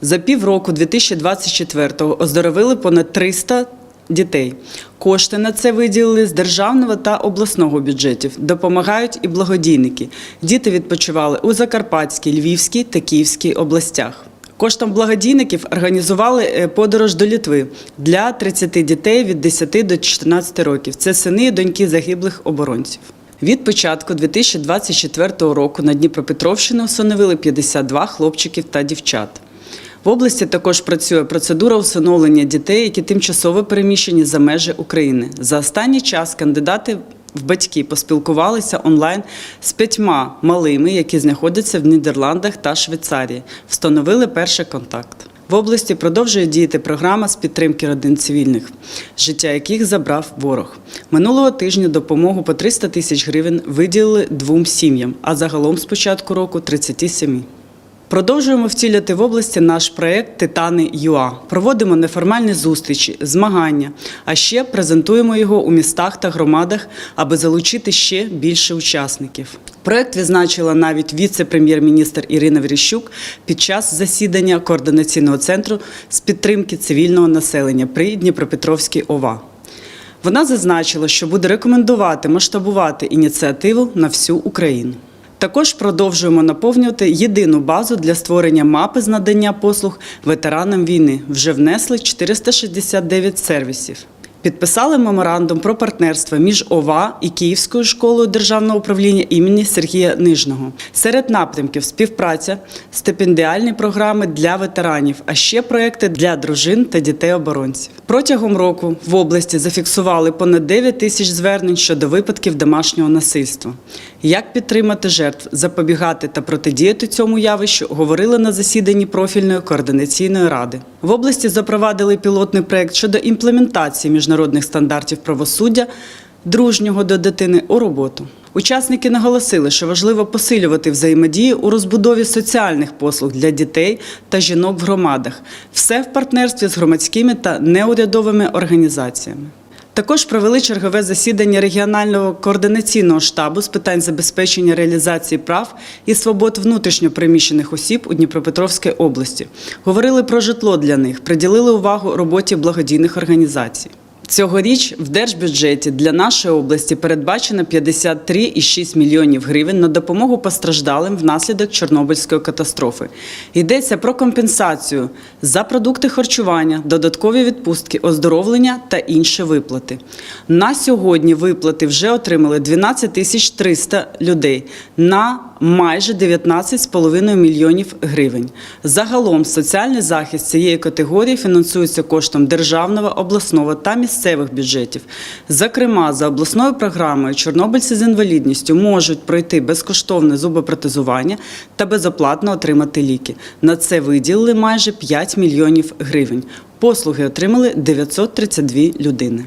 За півроку 2024-го оздоровили понад 300 дітей. Кошти на це виділили з державного та обласного бюджетів. Допомагають і благодійники. Діти відпочивали у Закарпатській, Львівській та Київській областях. Коштом благодійників організували е, подорож до Літви для 30 дітей від 10 до 14 років. Це сини і доньки загиблих оборонців. Від початку 2024 року на Дніпропетровщину усиновили 52 хлопчиків та дівчат. В області також працює процедура усиновлення дітей, які тимчасово переміщені за межі України. За останній час кандидати в батьки поспілкувалися онлайн з п'ятьма малими, які знаходяться в Нідерландах та Швейцарії. Встановили перший контакт. В області продовжує діяти програма з підтримки родин цивільних, життя яких забрав ворог. Минулого тижня допомогу по 300 тисяч гривень виділили двом сім'ям, а загалом з початку року 37. Продовжуємо втіляти в області наш проект Титани ЮА. Проводимо неформальні зустрічі, змагання, а ще презентуємо його у містах та громадах, аби залучити ще більше учасників. Проект відзначила навіть віце-прем'єр-міністр Ірина Верещук під час засідання координаційного центру з підтримки цивільного населення при Дніпропетровській ОВА. Вона зазначила, що буде рекомендувати масштабувати ініціативу на всю Україну. Також продовжуємо наповнювати єдину базу для створення мапи з надання послуг ветеранам війни. Вже внесли 469 сервісів. Підписали меморандум про партнерство між ОВА і Київською школою державного управління імені Сергія Нижного. Серед напрямків співпраця, стипендіальні програми для ветеранів, а ще проекти для дружин та дітей оборонців. Протягом року в області зафіксували понад 9 тисяч звернень щодо випадків домашнього насильства. Як підтримати жертв, запобігати та протидіяти цьому явищу, говорили на засіданні профільної координаційної ради. В області запровадили пілотний проект щодо імплементації міжнародних стандартів правосуддя дружнього до дитини у роботу. Учасники наголосили, що важливо посилювати взаємодію у розбудові соціальних послуг для дітей та жінок в громадах, все в партнерстві з громадськими та неурядовими організаціями. Також провели чергове засідання регіонального координаційного штабу з питань забезпечення реалізації прав і свобод внутрішньопереміщених осіб у Дніпропетровській області. Говорили про житло для них, приділили увагу роботі благодійних організацій. Цьогоріч в держбюджеті для нашої області передбачено 53,6 мільйонів гривень на допомогу постраждалим внаслідок Чорнобильської катастрофи. Йдеться про компенсацію за продукти харчування, додаткові відпустки, оздоровлення та інші виплати. На сьогодні виплати вже отримали 12 тисяч 300 людей на майже 19,5 мільйонів гривень. Загалом соціальний захист цієї категорії фінансується коштом державного, обласного та місцевих бюджетів. Зокрема, за обласною програмою чорнобильці з інвалідністю можуть пройти безкоштовне зубопротезування та безоплатно отримати ліки. На це виділили майже 5 мільйонів гривень. Послуги отримали 932 людини.